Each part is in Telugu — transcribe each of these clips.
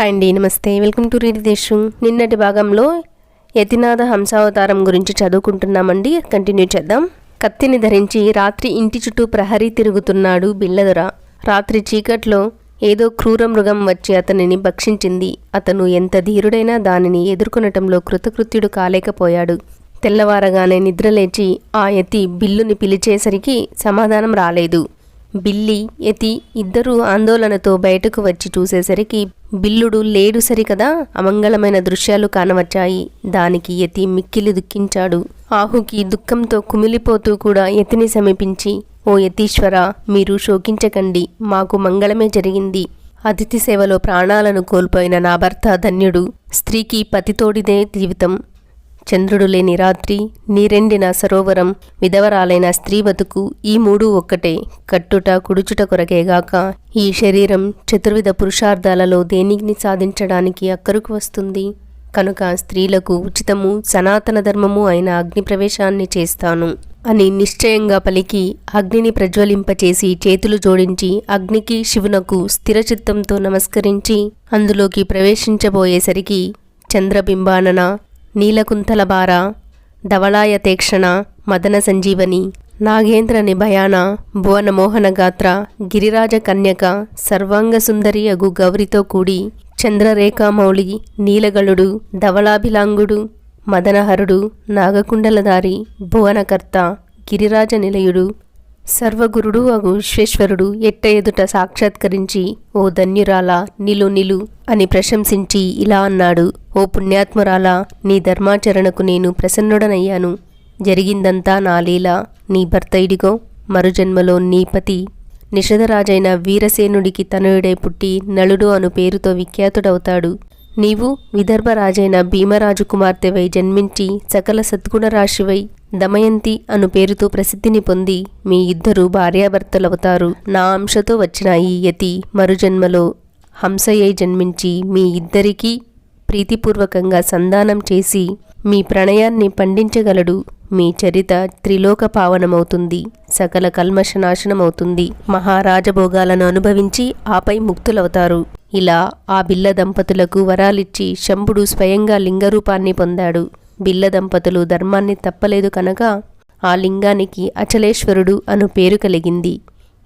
హాయ్ అండి నమస్తే. వెల్కమ్ టు రీడ్ దేశం. నిన్నటి భాగంలో యతినాథ హంసావతారం గురించి చదువుకుంటున్నామండి. కంటిన్యూ చేద్దాం. కత్తిని ధరించి రాత్రి ఇంటి చుట్టూ ప్రహరీ తిరుగుతున్నాడు బిల్లదొర. రాత్రి చీకట్లో ఏదో క్రూర మృగం వచ్చి అతనిని భక్షించింది. అతను ఎంత ధీరుడైనా దానిని ఎదుర్కొనటంలో కృతకృత్యుడు కాలేకపోయాడు. తెల్లవారగానే నిద్రలేచి ఆ యతి బిల్లుని పిలిచేసరికి సమాధానం రాలేదు. బిల్లి యతి ఇద్దరూ ఆందోళనతో బయటకు వచ్చి చూసేసరికి బిల్లుడు లేడు సరికదా? అమంగళమైన దృశ్యాలు కానవచ్చాయి. దానికి యతి మిక్కిలి దుఃఖించాడు. ఆహుకి దుఃఖంతో కుమిలిపోతూ కూడా యతిని సమీపించి ఓ యతీశ్వర మీరు శోకించకండి. మాకు మంగళమే జరిగింది. అతిథి సేవలో ప్రాణాలను కోల్పోయిన నా భర్త ధన్యుడు. స్త్రీకి పతితోడిదే జీవితం. చంద్రుడు లేని రాత్రి నీరెండిన సరోవరం విధవరాలైన స్త్రీ బతుకు ఈ మూడు ఒక్కటే. కట్టుట కుడుచుట కొరకేగాక ఈ శరీరం చతుర్విధ పురుషార్థాలలో దేనిని సాధించడానికి అక్కరకు వస్తుంది? కనుక స్త్రీలకు ఉచితము సనాతన ధర్మము అయిన అగ్ని ప్రవేశాన్ని చేస్తాను. అని నిశ్చయంగా పలికి అగ్నిని ప్రజ్వలింపచేసి చేతులు జోడించి అగ్నికి శివునకు స్థిరచిత్తంతో నమస్కరించి అందులోకి ప్రవేశించబోయేసరికి చంద్రబింబానన నీలకుంతలబార ధవళాయతేక్షణ మదన సంజీవని నాగేంద్ర నిభయాన భువనమోహన గాత్ర గిరిరాజ కన్యక సర్వాంగసుందరి అగు గౌరితో కూడి చంద్రరేఖామౌళి నీలగళుడు ధవళాభిలాంగుడు మదనహరుడు నాగకుండలధారి భువనకర్త గిరిరాజ నిలయుడు సర్వగురుడు అగు విశ్వేశ్వరుడు ఎట్ట ఎదుట సాక్షాత్కరించి ఓ ధన్యురాల నిలు నిలు అని ప్రశంసించి ఇలా అన్నాడు. ఓ పుణ్యాత్మురాలా నీ ధర్మాచరణకు నేను ప్రసన్నుడనయ్యాను. జరిగిందంతా నా లీల నీ భర్త ఇడిగో మరుజన్మలో నీ పతి. నిషధరాజైన వీరసేనుడికి తనయుడై పుట్టి నలుడు అను పేరుతో విఖ్యాతుడవుతాడు. నీవు విదర్భరాజైన భీమరాజు కుమార్తెవై జన్మించి సకల సద్గుణరాశివై దమయంతి అను పేరుతో ప్రసిద్ధిని పొంది మీ ఇద్దరు భార్యాభర్తలవుతారు. నా అంశతో వచ్చిన ఈ యతి మరుజన్మలో హంసయ్యై జన్మించి మీ ఇద్దరికీ ప్రీతిపూర్వకంగా సంధానం చేసి మీ ప్రణయాన్ని పండించగలడు. మీ చరిత త్రిలోక పావనమవుతుంది. సకల కల్మషనాశనమవుతుంది. మహారాజభోగాలను అనుభవించి ఆపై ముక్తులవుతారు. ఇలా ఆ బిల్ల దంపతులకు వరాలిచ్చి శంభుడు స్వయంగా లింగరూపాన్ని పొందాడు. బిల్ల దంపతులు ధర్మాన్ని తప్పలేదు కనుక ఆ లింగానికి అచలేశ్వరుడు అను పేరు కలిగింది.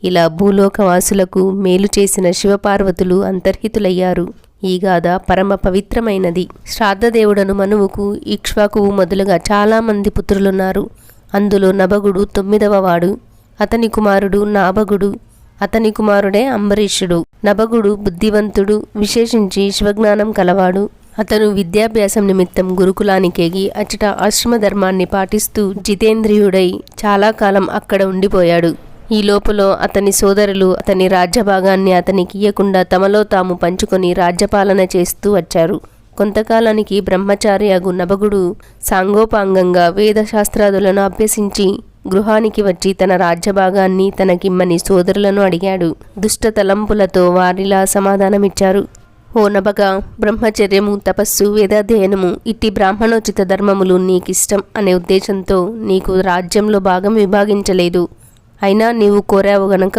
ఇలా భూలోకవాసులకు మేలు చేసిన శివపార్వతులు అంతర్హితులయ్యారు. ఈ గాథ పరమ పవిత్రమైనది. శ్రాద్ధదేవుడను మనువుకు ఇక్ష్వాకువు మొదలుగా చాలామంది పుత్రులున్నారు. అందులో నభగుడు తొమ్మిదవ వాడు. అతని కుమారుడు నాభగుడు. అతని కుమారుడే అంబరీషుడు. నభగుడు బుద్ధివంతుడు విశేషించి శివజ్ఞానం కలవాడు. అతను విద్యాభ్యాసం నిమిత్తం గురుకులానికేగి అచ్చట ఆశ్రమ ధర్మాన్ని పాటిస్తూ జితేంద్రియుడై చాలా కాలం అక్కడ ఉండిపోయాడు. ఈ లోపల అతని సోదరులు అతని రాజ్యభాగాన్ని అతనికి ఇయ్యకుండా తమలో తాము పంచుకొని రాజ్యపాలన చేస్తూ వచ్చారు. కొంతకాలానికి బ్రహ్మచారి అగు నభగుడు సాంగోపాంగంగా వేదశాస్త్రాదులను అభ్యసించి గృహానికి వచ్చి తన రాజ్యభాగాన్ని తనకిమ్మని సోదరులను అడిగాడు. దుష్ట తలంపులతో వారిలా సమాధానమిచ్చారు. ఓ నభగ బ్రహ్మచర్యము తపస్సు వేదాధ్యయనము ఇట్టి బ్రాహ్మణోచిత ధర్మములు నీకిష్టం అనే ఉద్దేశంతో నీకు రాజ్యంలో భాగం విభాగించలేదు. అయినా నీవు కోరావు గనక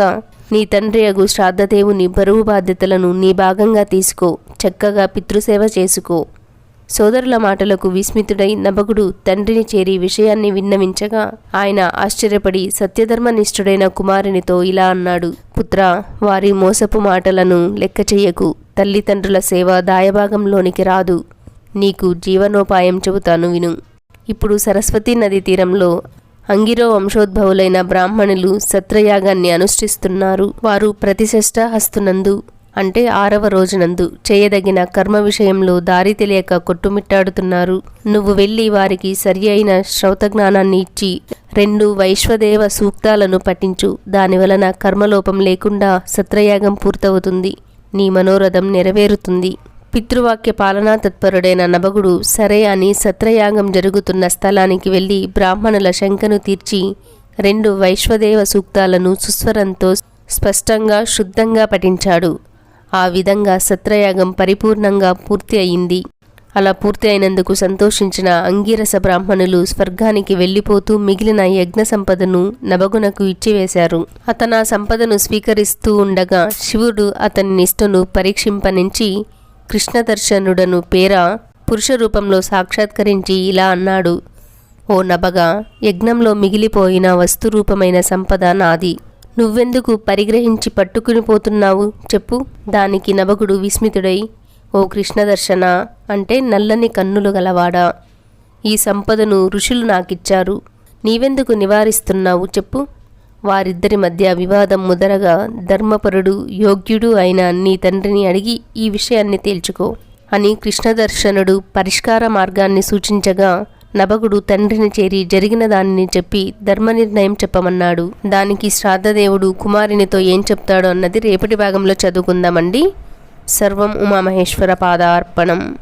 నీ తండ్రి అగు శ్రాద్ధదేవుని బరువు బాధ్యతలను నీ భాగంగా తీసుకో చక్కగా పితృసేవ చేసుకో. సోదరుల మాటలకు విస్మితుడై నభగుడు తండ్రిని చేరి విషయాన్ని విన్నవించగా ఆయన ఆశ్చర్యపడి సత్యధర్మనిష్ఠుడైన కుమారునితో ఇలా అన్నాడు పుత్ర వారి మోసపు మాటలను లెక్క చెయ్యకు తల్లిదండ్రుల సేవ దాయభాగంలోనికి రాదు. నీకు జీవనోపాయం చెబుతాను విను. ఇప్పుడు సరస్వతీ నది తీరంలో అంగిరో వంశోద్భవులైన బ్రాహ్మణులు సత్రయాగాన్ని అనుష్ఠిస్తున్నారు. వారు ప్రతిష్ట హస్తునందు అంటే ఆరవ రోజునందు చేయదగిన కర్మ విషయంలో దారి తెలియక కొట్టుమిట్టాడుతున్నారు. నువ్వు వెళ్ళి వారికి సరి అయిన శ్రౌతజ్ఞానాన్ని ఇచ్చి రెండు వైశ్వదేవ సూక్తాలను పఠించు. దాని వలన కర్మలోపం లేకుండా సత్రయాగం పూర్తవుతుంది. నీ మనోరథం నెరవేరుతుంది. పితృవాక్య పాలనా తత్పరుడైన నభగుడు సరే అని సత్రయాగం జరుగుతున్న స్థలానికి వెళ్ళి బ్రాహ్మణుల శంకను తీర్చి రెండు వైశ్వదేవ సూక్తాలను సుస్వరంతో స్పష్టంగా శుద్ధంగా పఠించాడు. ఆ విధంగా సత్రయాగం పరిపూర్ణంగా పూర్తి అయింది. అలా పూర్తి అయినందుకు సంతోషించిన అంగీరస బ్రాహ్మణులు స్వర్గానికి వెళ్ళిపోతూ మిగిలిన యజ్ఞ సంపదను నభగునకు ఇచ్చివేశారు. అతను ఆ సంపదను స్వీకరిస్తూ ఉండగా శివుడు అతని నిష్ఠను పరీక్షింపనించి కృష్ణదర్శనుడను పేర పురుష రూపంలో సాక్షాత్కరించి ఇలా అన్నాడు. ఓ నబగా యజ్ఞంలో మిగిలిపోయిన వస్తురూపమైన సంపద నాది. నువ్వెందుకు పరిగ్రహించి పట్టుకుని పోతున్నావు? చెప్పు. దానికి నభగుడు విస్మితుడై ఓ కృష్ణదర్శన అంటే నల్లని కన్నులు గలవాడా? ఈ సంపదను ఋషులు నాకిచ్చారు. నీవెందుకు నివారిస్తున్నావు? చెప్పు. వారిద్దరి మధ్య వివాదం ముదరగా ధర్మపరుడు యోగ్యుడు అయిన నీ తండ్రిని అడిగి ఈ విషయాన్ని తేల్చుకో. అని కృష్ణదర్శనుడు పరిష్కార మార్గాన్ని సూచించగా నభగుడు తండ్రిని చేరి జరిగిన దానిని చెప్పి ధర్మ నిర్ణయం చెప్పమన్నాడు. దానికి శ్రాద్ధదేవుడు కుమారునితో ఏం చెప్తాడో అన్నది రేపటి భాగంలో చదువుకుందామండి. సర్వం ఉమామహేశ్వర పాదార్పణం.